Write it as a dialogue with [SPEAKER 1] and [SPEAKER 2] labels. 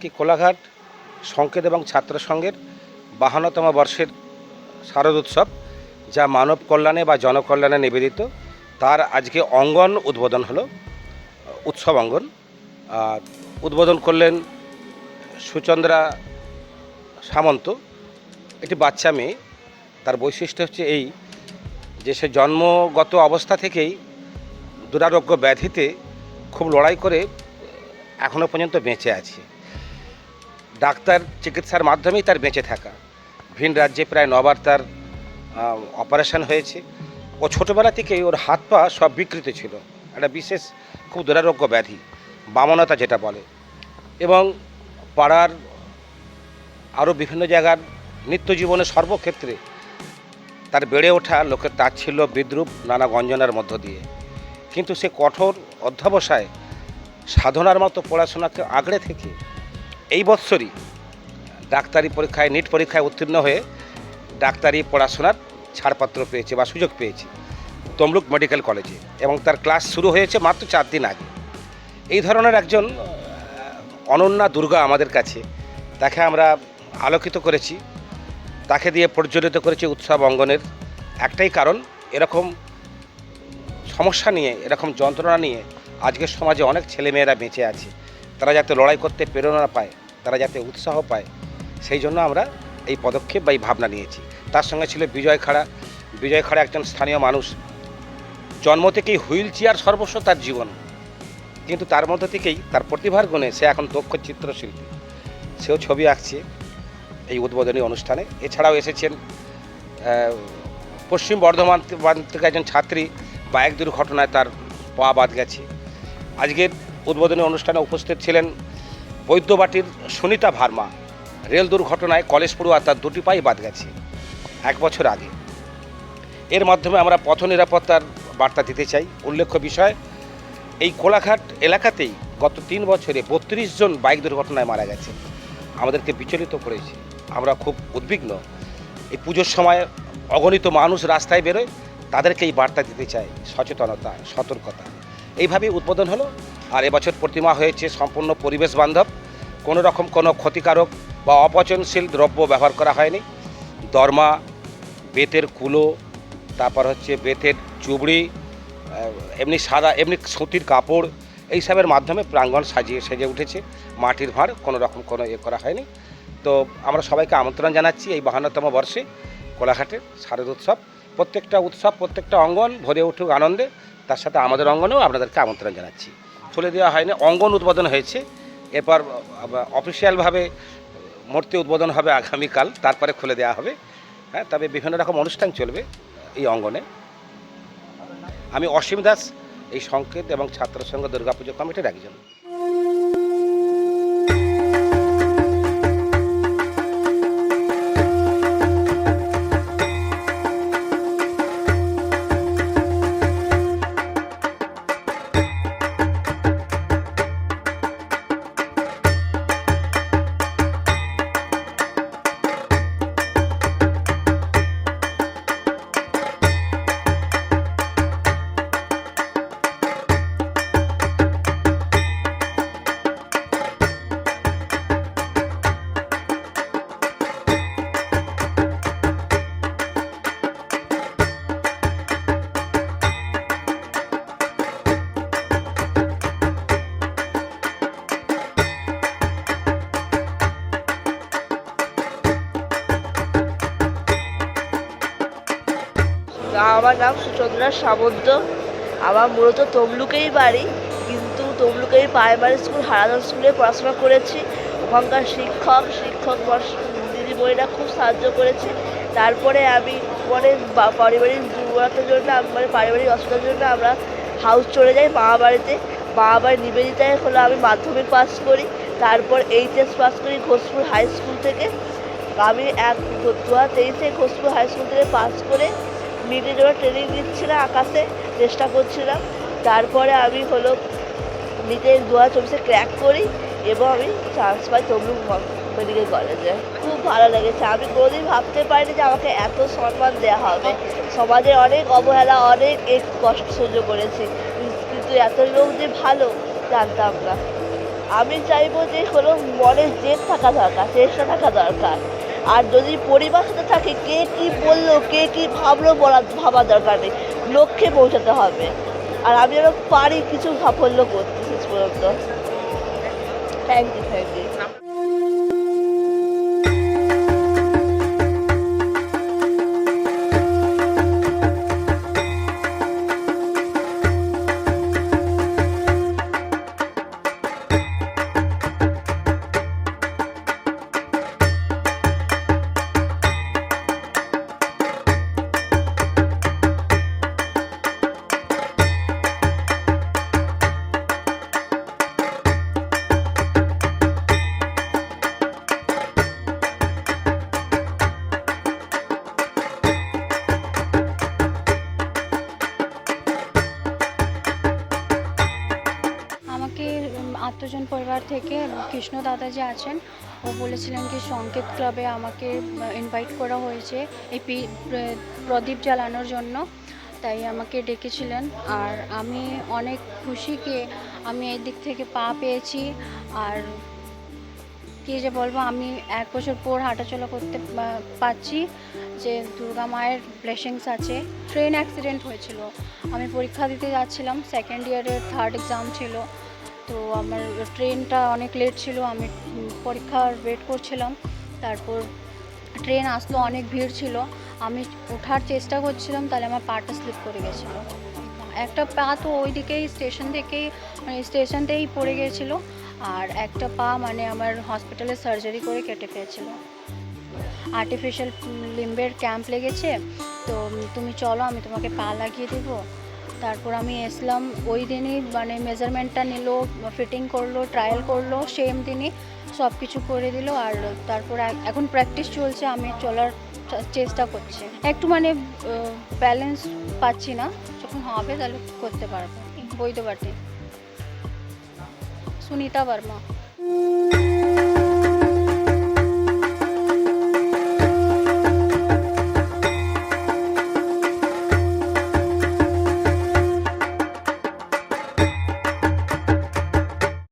[SPEAKER 1] কি কোলাঘাট সংকেত এবং ছাত্র সংঘের বাহান্নতম বর্ষের শারদ উৎসব, যা মানব কল্যাণে বা জনকল্যাণে নিবেদিত, তার আজকে অঙ্গন উদ্বোধন হলো, উৎসব অঙ্গন। উদ্বোধন করলেন সুচন্দ্রা সামন্ত, একটি বাচ্চা মেয়ে। তার বৈশিষ্ট্য হচ্ছে এই যে সে জন্মগত অবস্থা থেকেই দুরারোগ্য ব্যাধিতে খুব লড়াই করে এখনও পর্যন্ত বেঁচে আছে। ডাক্তার চিকিৎসার মাধ্যমেই তার বেঁচে থাকা। ভিন রাজ্যে প্রায় নবার তার অপারেশন হয়েছে। ও ছোটোবেলা থেকেই ওর হাত পা সব বিকৃত ছিল। একটা বিশেষ খুব দুরারোগ্য ব্যাধি, বামনতা যেটা বলে। এবং পাড়ার আরও বিভিন্ন জায়গার নিত্য জীবনের সর্বক্ষেত্রে তার বেড়ে ওঠা লোকের তাচ্ছিল্য, বিদ্রুপ, নানা গঞ্জনার মধ্য দিয়ে। কিন্তু সে কঠোর অধ্যবসায়, সাধনার মতো পড়াশোনাকে আগড়ে থেকে এই বৎসরই ডাক্তারি পরীক্ষায়, নিট পরীক্ষায় উত্তীর্ণ হয়ে ডাক্তারি পড়াশোনার ছাড়পত্র পেয়েছে বা সুযোগ পেয়েছে তমলুক মেডিকেল কলেজে এবং তার ক্লাস শুরু হয়েছে মাত্র চার দিন আগে। এই ধরনের একজন অনন্যা দুর্গা আমাদের কাছে, তাকে আমরা আলোকিত করেছি। তাকে দিয়ে প্রজ্বলিত করেছি উৎসব অঙ্গনের একটাই কারণ, এরকম সমস্যা নিয়ে, এরকম যন্ত্রণা নিয়ে আজকের সমাজে অনেক ছেলেমেয়েরা বেঁচে আছে। তারা যাতে লড়াই করতে প্রেরণা পায় তারা যাতে উৎসাহ পায়, সেই জন্য আমরা এই পদক্ষেপ বা এই ভাবনা নিয়েছি। তার সঙ্গে ছিল বিজয় খাড়া। বিজয় খাড়া একজন স্থানীয় মানুষ। জন্ম থেকেই হুইল চেয়ার সর্বস্ব তার জীবন। কিন্তু তার মধ্যে থেকেই তার প্রতিভার গুণে সে এখন দক্ষ চিত্রশিল্পী। সেও ছবি আঁকছে এই উদ্বোধনী অনুষ্ঠানে। এছাড়াও এসেছেন পশ্চিম বর্ধমান থেকে একজন ছাত্রী বাইক দুর্ঘটনায় তার পা বাদ গেছে। আজকের উদ্বোধনী অনুষ্ঠানে উপস্থিত ছিলেন বৈদ্যবাটির সুনিতা ভার্মা রেল দুর্ঘটনায় কলেজ পড়ুয়া তার দুটি পাই বাদ গেছে এক বছর আগে। এর মাধ্যমে আমরা পথ নিরাপত্তার বার্তা দিতে চাই। উল্লেখ্য বিষয়, এই কোলাঘাট এলাকাতেই গত তিন বছরে বত্রিশ জন বাইক দুর্ঘটনায় মারা গেছে। আমাদেরকে বিচলিত করেছে। আমরা খুব উদ্বিগ্ন। এই পুজোর সময় অগণিত মানুষ রাস্তায় বেরোয়, তাদেরকে এই বার্তা দিতে চাই। সচেতনতা, সতর্কতা। এইভাবেই উদ্বোধন হলো। আর এবছর প্রতিমা হয়েছে সম্পূর্ণ পরিবেশ বান্ধব। কোনো রকম কোনো ক্ষতিকারক বা অপচনশীল দ্রব্য ব্যবহার করা হয়নি। দরমা, বেতের কুলো, তারপর হচ্ছে বেতের চুবড়ি এমনি সাদা, এমনি সুতির কাপড় এইসবের মাধ্যমে প্রাঙ্গণ সাজিয়ে সেজে উঠেছে। মাটির ভাঁড় কোনো রকম কোনো ইয়ে করা হয়নি। তো আমরা সবাইকে আমন্ত্রণ জানাচ্ছি এই বাহান্নতম বর্ষে কোলাঘাটের শারদ উৎসব। প্রত্যেকটা উৎসব, প্রত্যেকটা অঙ্গন ভরে উঠুক আনন্দে। তার সাথে আমাদের অঙ্গনেও আপনাদেরকে আমন্ত্রণ জানাচ্ছি। খুলে দেওয়া হয়নি, অঙ্গন উদ্বোধন হয়েছে। এরপর অফিসিয়ালভাবে মূর্তি উদ্বোধন হবে আগামীকাল, তারপরে খুলে দেওয়া হবে। হ্যাঁ তবে বিভিন্ন রকম অনুষ্ঠান চলবে এই অঙ্গনে। আমি অসীম দাস, এই সংকেত এবং ছাত্র সংঘ দুর্গাপুজো কমিটির একজন।
[SPEAKER 2] আমার নাম সুচন্দ্রা সামন্ত। আমার মূলত তমলুকেই বাড়ি, কিন্তু তমলুকেই প্রাইমারি স্কুল হারাধন স্কুলে পড়াশোনা করেছি। ওখানকার শিক্ষক শিক্ষক দিদিমণিরা খুব সাহায্য করেছে। তারপরে আমি মানে পারিবারিক দুর্বলতার জন্য মানে পারিবারিক অসুবিধার জন্য আমরা হাউস চলে যাই মা বাড়িতে। মা বাড়ি নিবেদিতায় হলো আমি মাধ্যমিক পাস করি, তারপর এইচএস পাস করি ঘোষপুর হাই স্কুল থেকে। আমি এক দু হাজার তেইশে ঘোষপুর হাই স্কুল থেকে পাস করে মিডের জন্য ট্রেনিং নিচ্ছিলাম আকাশে, চেষ্টা করছিলাম। তারপরে আমি হলো নিজে দু হাজার চব্বিশে ক্র্যাক করি এবং আমি চান্স পাই তমলুক মেডিকেল কলেজে খুব ভালো লেগেছে। আমি কোনোদিন ভাবতে পারিনি যে আমাকে এত সম্মান দেওয়া হবে। সমাজে অনেক অবহেলা, অনেক এক কষ্ট সহ্য করেছি। কিন্তু এত লোক যে ভালো, জানতাম না। আমি চাইব যে কোনো মনের জেদ থাকা দরকার, চেষ্টা থাকা দরকার। আর যদি সাথে থাকে, কে কি বলল, কে কি ভাবলো বলা ভাবা দরকার নেই। লক্ষ্যে পৌঁছাতে হবে। আর আমি যেন পারি কিছু সাফল্য করতে শেষ পর্যন্ত। থ্যাংক ইউ থ্যাংক ইউ
[SPEAKER 3] আত্মজন পরিবার থেকে কৃষ্ণ দাদা যে আছেন, ও বলেছিলেন কি সংকেত ক্লাবে আমাকে ইনভাইট করা হয়েছে এই প্রদীপ জ্বালানোর জন্য। তাই আমাকে ডেকেছিলেন। আর আমি অনেক খুশি কি আমি এই দিক থেকে পা পেয়েছি। আর কি যে বলব, আমি এক বছর পর হাঁটাচলা করতে পারছি যে দুর্গা মায়ের ব্লেসিংস আছে। ট্রেন অ্যাক্সিডেন্ট হয়েছিল। আমি পরীক্ষা দিতে যাচ্ছিলাম। সেকেন্ড ইয়ারের থার্ড এক্সাম ছিল। তো আমার ট্রেনটা অনেক লেট ছিল, আমি পরীক্ষার ওয়েট করছিলাম। তারপর ট্রেন আসলো, অনেক ভিড় ছিল। আমি ওঠার চেষ্টা করছিলাম, তাহলে আমার পাটা স্লিপ করে গেছিল। একটা পা তো ওই দিকেই স্টেশন থেকেই মানে স্টেশনতেই পড়ে গিয়েছিল আর একটা পা মানে আমার হসপিটালে সার্জারি করে কেটে পেয়েছিল আর্টিফিশিয়াল লিম্বের ক্যাম্প লেগেছে। তো তুমি চলো, আমি তোমাকে পা লাগিয়ে দেবো। তারপর আমি এসলাম ওই দিনই মানে মেজারমেন্টটা নিল ফিটিং করল ট্রায়াল করল সেম দিনই সব কিছু করে দিল আর তারপর এখন প্র্যাকটিস চলছে, আমি চলার চেষ্টা করছি। একটু মানে ব্যালেন্স পাচ্ছি না, যখন হবে তাহলে করতে পারব। বৈধবাটে সুনিতা বর্মা।